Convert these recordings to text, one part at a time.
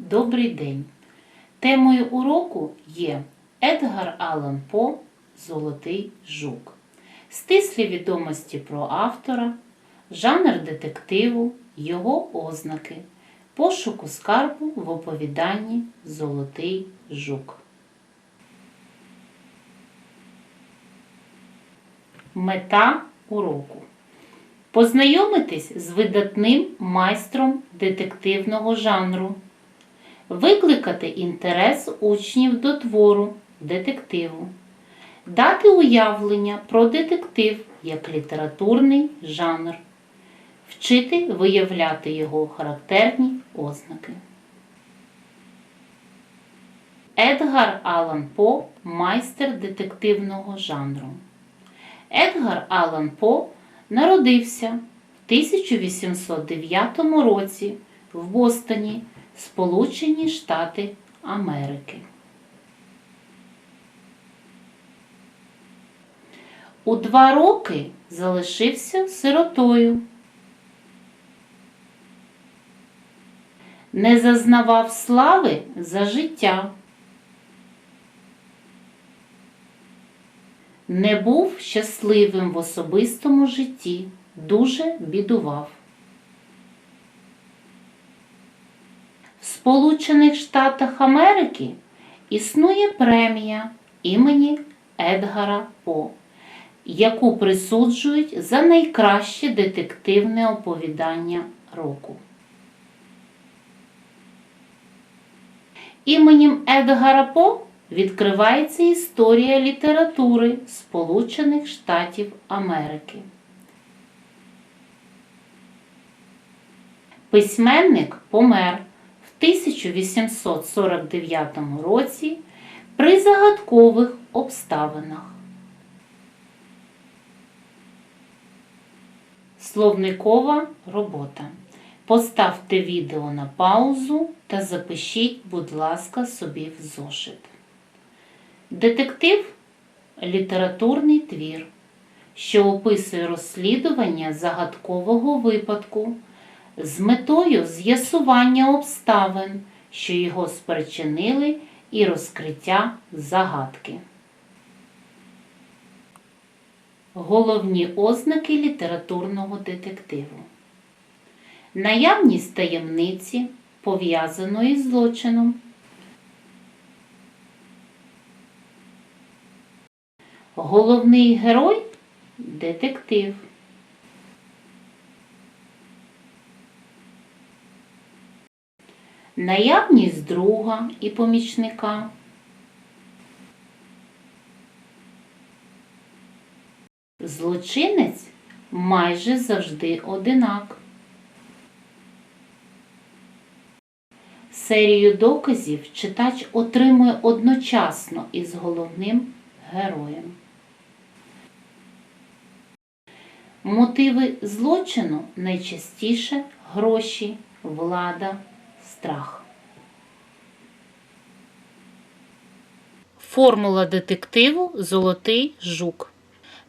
Добрий день! Темою уроку є Едгар Аллан По Золотий жук. Стислі відомості про автора, жанр детективу, його ознаки, пошуку скарбу в оповіданні Золотий жук. Мета уроку. Познайомитись з видатним майстром детективного жанру, викликати інтерес учнів до твору детективу, дати уявлення про детектив як літературний жанр, вчити виявляти його характерні ознаки. Едгар Аллан По майстер детективного жанру. Едгар Аллан По народився в 1809 році в Бостоні, Сполучені Штати Америки. У два роки залишився сиротою. Не зазнавав слави за життя. Не був щасливим в особистому житті, дуже бідував. В Сполучених Штатах Америки існує премія імені Едгара По, яку присуджують за найкраще детективне оповідання року. Іменем Едгара По відкривається історія літератури Сполучених Штатів Америки. Письменник помер 1849 році при загадкових обставинах. Словникова робота. Поставте відео на паузу та запишіть, будь ласка, собі в зошит. Детектив літературний твір, що описує розслідування загадкового випадку з метою з'ясування обставин, що його спричинили, і розкриття загадки. Головні ознаки літературного детективу. Наявність таємниці, пов'язаної з злочином. Головний герой детектив. Наявність друга і помічника. Злочинець майже завжди одинак. Серію доказів читач отримує одночасно із головним героєм. Мотиви злочину найчастіше гроші, влада, страх. Формула детективу Золотий жук.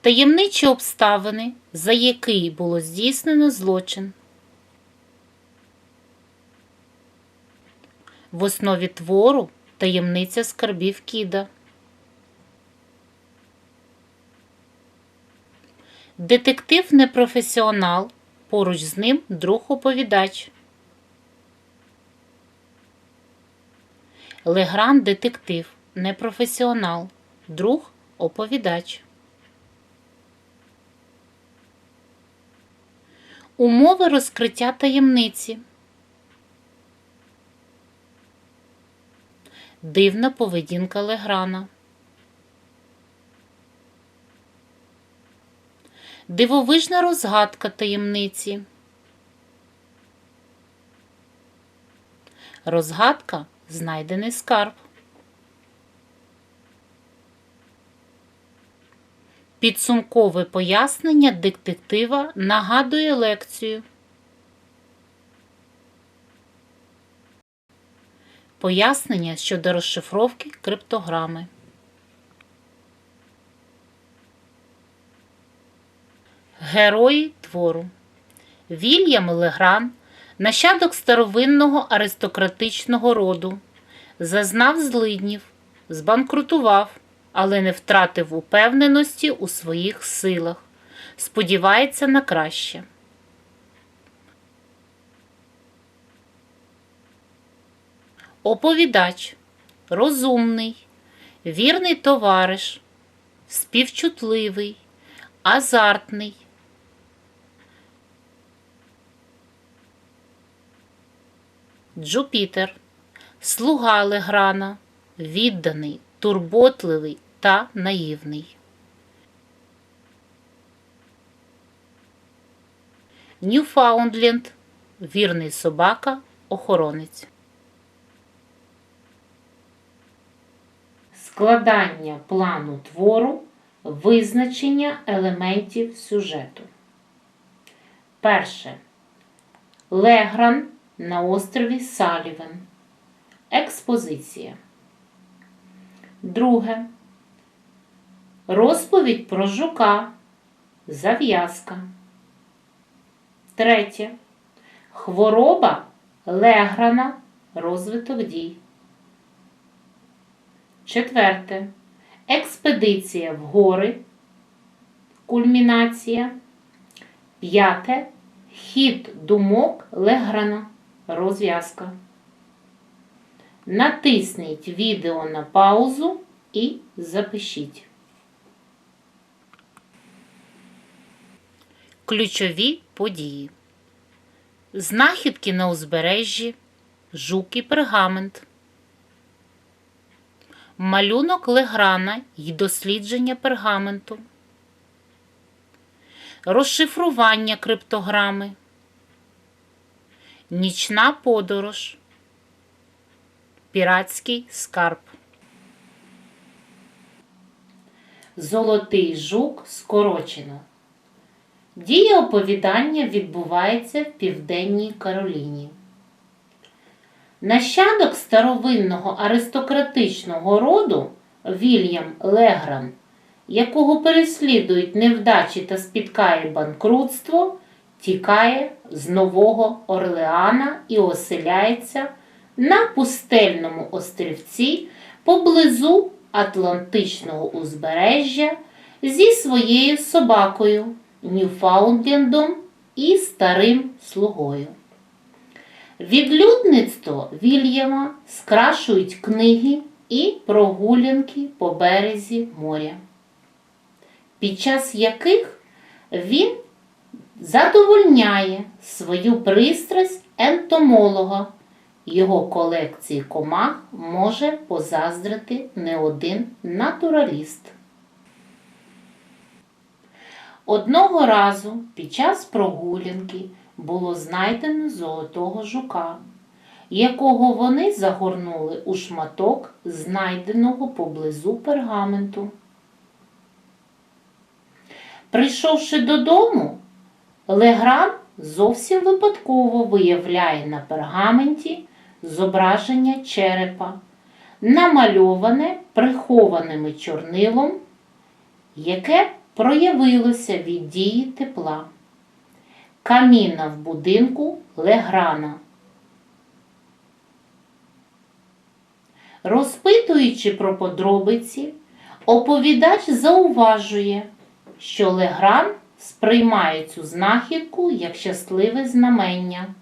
Таємничі обставини, за який було здійснено злочин. В основі твору таємниця скарбів Кіда. Детектив непрофесіонал, поруч з ним друг оповідач. Легран детектив непрофесіонал, друг оповідач. Умови розкриття таємниці. Дивна поведінка Леграна. Дивовижна розгадка таємниці. Розгадка знайдений скарб. Підсумкове пояснення детектива нагадує лекцію. Пояснення щодо розшифровки криптограми. Герої твору Вільям Легран Нащадок старовинного аристократичного роду зазнав злиднів, збанкрутував, але не втратив упевненості у своїх силах, сподівається на краще. Оповідач розумний, вірний товариш, співчутливий, азартний. Джупітер слуга Леграна, відданий, турботливий та наївний. Ньюфаундленд вірний собака, охоронець. Складання плану твору, визначення елементів сюжету. Перше. Легран на острові Салівен. Експозиція. Друге. Розповідь про жука. Зав'язка. Третє. Хвороба Леграна. Розвиток дій. Четверте. Експедиція в гори. Кульмінація. П'яте. Хід думок Леграна. Розв'язка. Натисніть відео на паузу і запишіть. Ключові події. Знахідки на узбережжі. Жук і пергамент. Малюнок Леграна й дослідження пергаменту. Розшифрування криптограми. Нічна подорож. Піратський скарб. Золотий жук скорочено. Дія оповідання відбувається в Південній Кароліні. Нащадок старовинного аристократичного роду Вільям Легран, якого переслідують невдачі та спіткає банкрутство, тікає з Нового Орлеана і оселяється на пустельному острівці поблизу Атлантичного узбережжя зі своєю собакою Ньюфаундлендом і старим слугою. Відлюдництво Вільяма скрашують книги і прогулянки по березі моря, під час яких він задовольняє свою пристрасть ентомолога. Його колекції комах може позаздрити не один натураліст. Одного разу під час прогулянки було знайдено золотого жука, якого вони загорнули у шматок знайденого поблизу пергаменту. Прийшовши додому, Легран зовсім випадково виявляє на пергаменті зображення черепа, намальоване прихованими чорнилом, яке проявилося від дії тепла. Каміна в будинку Леграна. Розпитуючи про подробиці, оповідач зауважує, що Легран сприймає цю знахідку як щасливе знамення.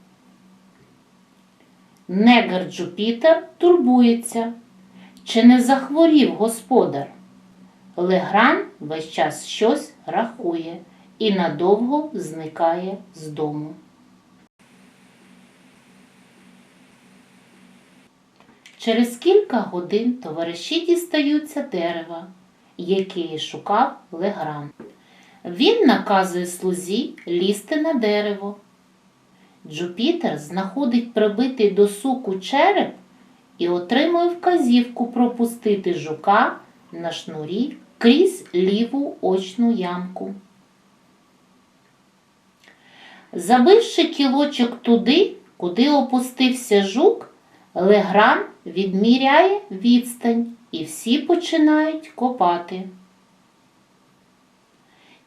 Негр Джупітер турбується, чи не захворів господар. Легран весь час щось рахує і надовго зникає з дому. Через кілька годин товариші дістаються дерева, яке шукав Легран. Він наказує слузі лізти на дерево. Джупітер знаходить прибитий до суку череп і отримує вказівку пропустити жука на шнурі крізь ліву очну ямку. Забивши кілочок туди, куди опустився жук, Легран відміряє відстань і всі починають копати.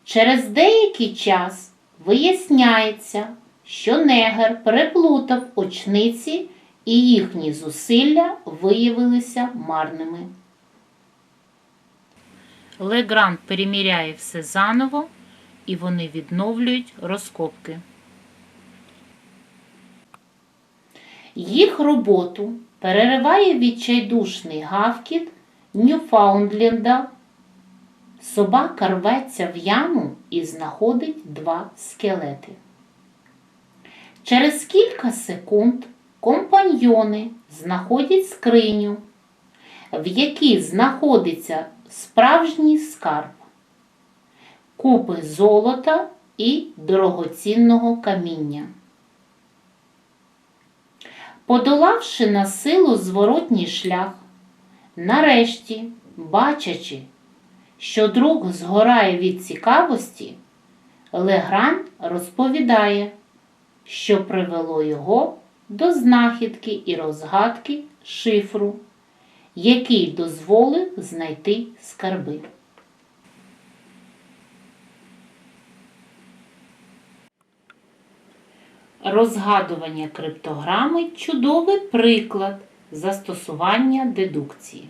Через деякий час виясняється, що негр переплутав очниці і їхні зусилля виявилися марними. Легранд переміряє все заново, і вони відновлюють розкопки. Їх роботу перериває відчайдушний гавкіт Ньюфаундленда. Собака рветься в яму і знаходить два скелети. Через кілька секунд компаньйони знаходять скриню, в якій знаходиться справжній скарб, купи золота і дорогоцінного каміння. Подолавши на силу зворотній шлях, нарешті, бачачи, що друг згорає від цікавості, Легран розповідає, що привело його до знахідки і розгадки шифру, який дозволив знайти скарби. Розгадування криптограми чудовий приклад застосування дедукції.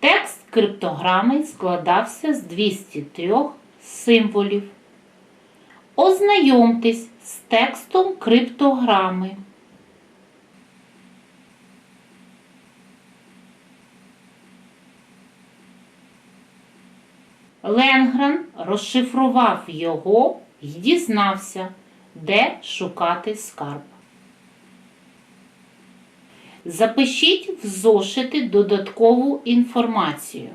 Текст криптограми складався з 203 символів. Ознайомтесь з текстом криптограми. Ленгрен розшифрував його і дізнався, де шукати скарб. Запишіть в зошити додаткову інформацію.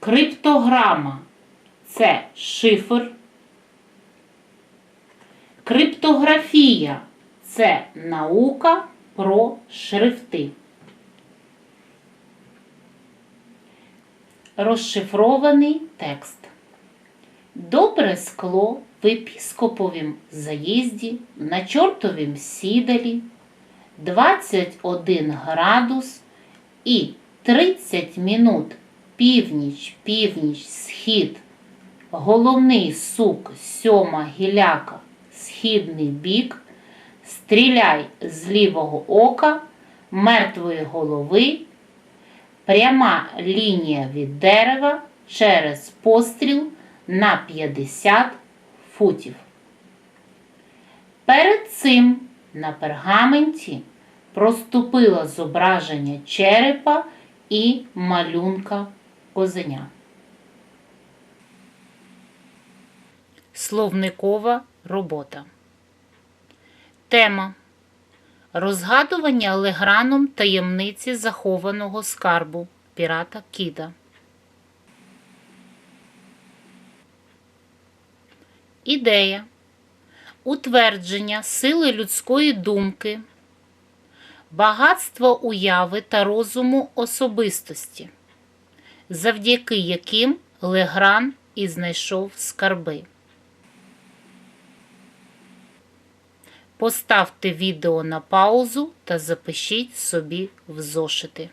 Криптограма це шифр. Криптографія це наука про шрифти. Розшифрований текст. Добре скло в епіскоповім заїзді на чортовім сідалі 21 градус і 30 минут північ, північ, схід, головний сук сьома гіляка, східний бік, стріляй з лівого ока, мертвої голови, пряма лінія від дерева через постріл на 50 футів. Перед цим на пергаменті проступило зображення черепа і малюнка козеня. Словникова робота. Тема Розгадування Леграном таємниці захованого скарбу пірата Кіда. Ідея утвердження сили людської думки, багатство уяви та розуму особистості, завдяки яким Легран і знайшов скарби. Поставте відео на паузу та запишіть собі в зошити.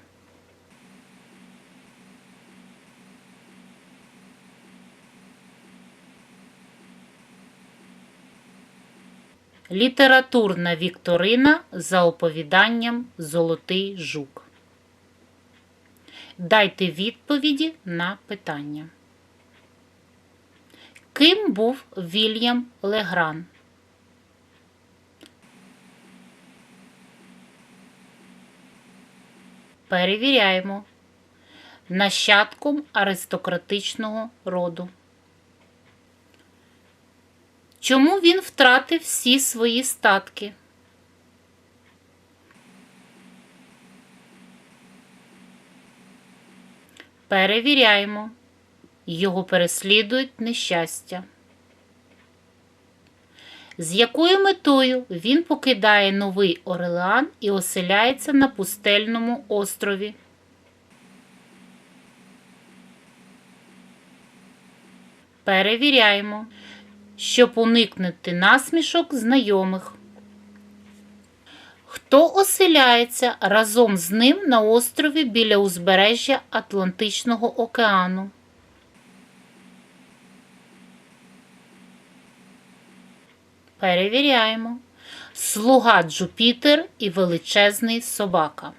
Літературна вікторина за оповіданням Золотий жук. Дайте відповіді на питання. Ким був Вільям Легран? Перевіряємо. Нащадком аристократичного роду. Чому він втратив всі свої статки? Перевіряємо. Його переслідують нещастя. З якою метою він покидає Новий Орлеан і оселяється на пустельному острові? Перевіряємо, щоб уникнути насмішок знайомих. Хто оселяється разом з ним на острові біля узбережжя Атлантичного океану? Перевіряємо. Слуга Джупітер і величезний собака.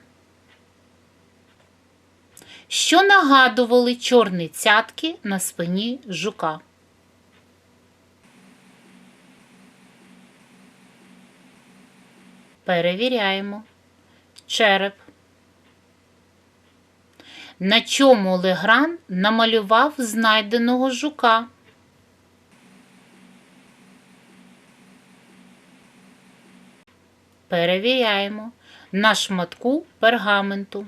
Що нагадували чорні цятки на спині жука? Перевіряємо. Череп. На чому Легран намалював знайденого жука? Перевіряємо на шматку пергаменту.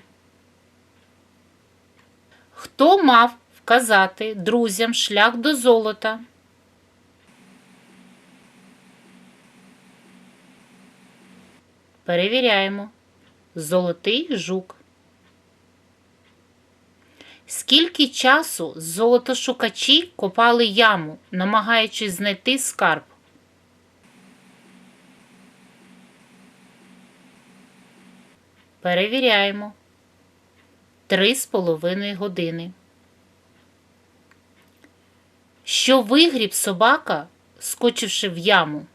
Хто мав вказати друзям шлях до золота? Перевіряємо. Золотий жук. Скільки часу золотошукачі копали яму, намагаючись знайти скарб? Перевіряємо. Три з половиною години. Що вигріб собака, скочивши в яму?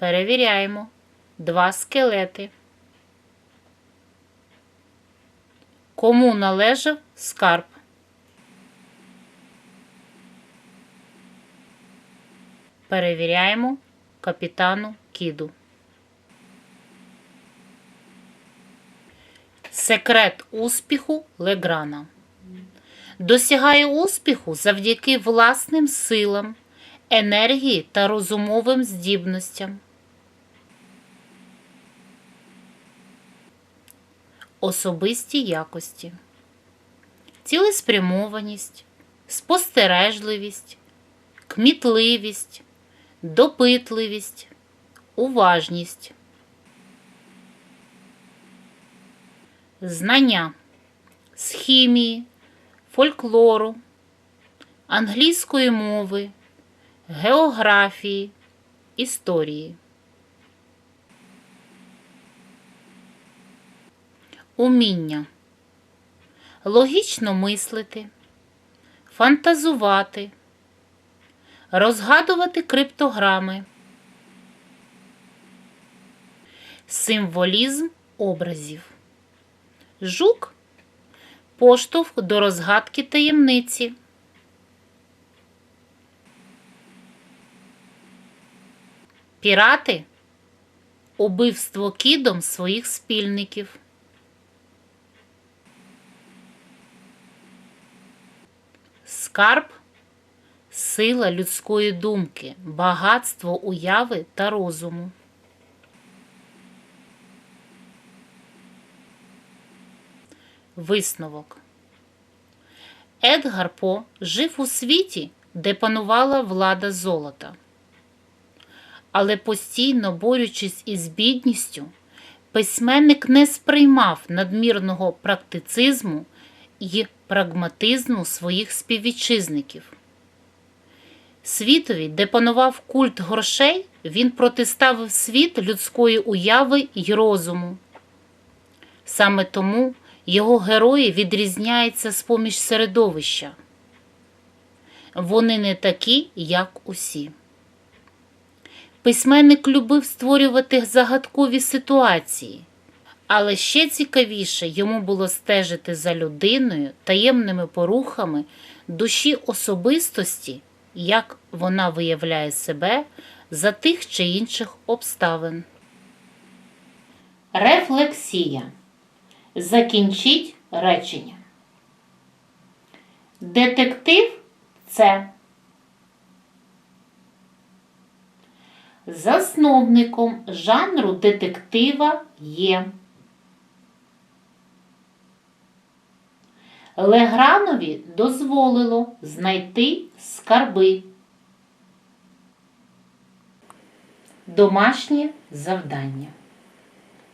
Перевіряємо. Два скелети. Кому належав скарб? Перевіряємо капітану Кіду. Секрет успіху Леграна. Досягає успіху завдяки власним силам, енергії та розумовим здібностям. Особисті якості, цілеспрямованість, спостережливість, кмітливість, допитливість, уважність. Знання з хімії, фольклору, англійської мови, географії, історії. Уміння логічно мислити, фантазувати, розгадувати криптограми, символізм образів. Жук поштовх до розгадки таємниці. Пірати убивство кідом своїх спільників. Скарб сила людської думки, багатство уяви та розуму. Висновок. Едгар По жив у світі, де панувала влада золота. Але постійно борючись із бідністю, письменник не сприймав надмірного практицизму і прагматизму своїх співвітчизників. Світові, де панував культ грошей, він протиставив світ людської уяви й розуму. Саме тому його герої відрізняються з поміж середовища. Вони не такі, як усі. Письменник любив створювати загадкові ситуації, але ще цікавіше йому було стежити за людиною, таємними порухами душі особистості, як вона виявляє себе за тих чи інших обставин. Рефлексія. Закінчіть речення. Детектив це засновником жанру детектива є. Легранові дозволило знайти скарби. Домашнє завдання.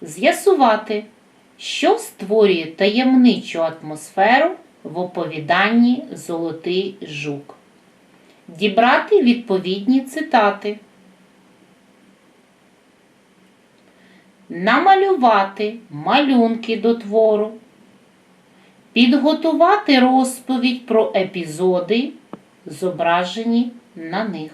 З'ясувати, що створює таємничу атмосферу в оповіданні Золотий жук. Дібрати відповідні цитати. Намалювати малюнки до твору. Підготувати розповідь про епізоди, зображені на них.